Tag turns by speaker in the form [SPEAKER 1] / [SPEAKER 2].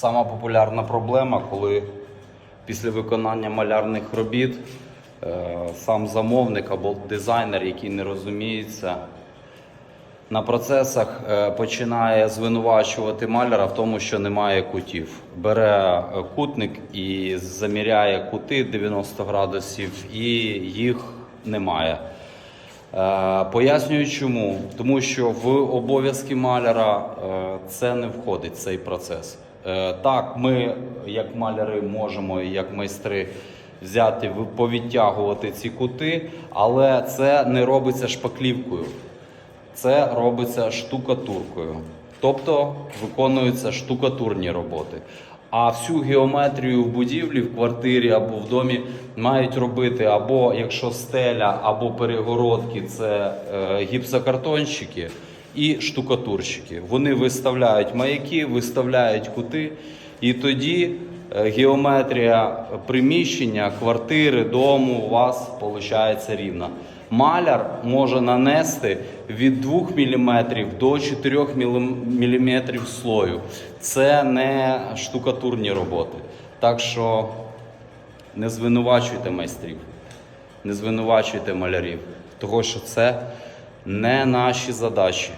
[SPEAKER 1] Сама популярна проблема, коли після виконання малярних робіт е, сам замовник або дизайнер, який не розуміється на процесах, е, починає звинувачувати маляра в тому, що немає кутів. Бере е, кутник і заміряє кути 90 градусів, і їх немає. Пояснюю чому. Тому що в обов'язки маляра це не входить цей процес. Е, Так, ми, як маляри, можемо, як майстри, взяти, повідтягувати ці кути, але це не робиться шпаклівкою. Це робиться штукатуркою. Тобто виконуються штукатурні роботи. А всю геометрію в будівлі, в квартирі або в домі мають робити або якщо стеля, або перегородки це е, гіпсокартонщики і штукатурщики. Вони виставляють маяки, виставляють кути, і тоді е, геометрія приміщення, квартири, дому у вас виходить рівна. Маляр може нанести від 2 мм до 4 мм слою. Це не штукатурні роботи. Так що не звинувачуйте майстрів, не звинувачуйте малярів, того що це не наші задачі.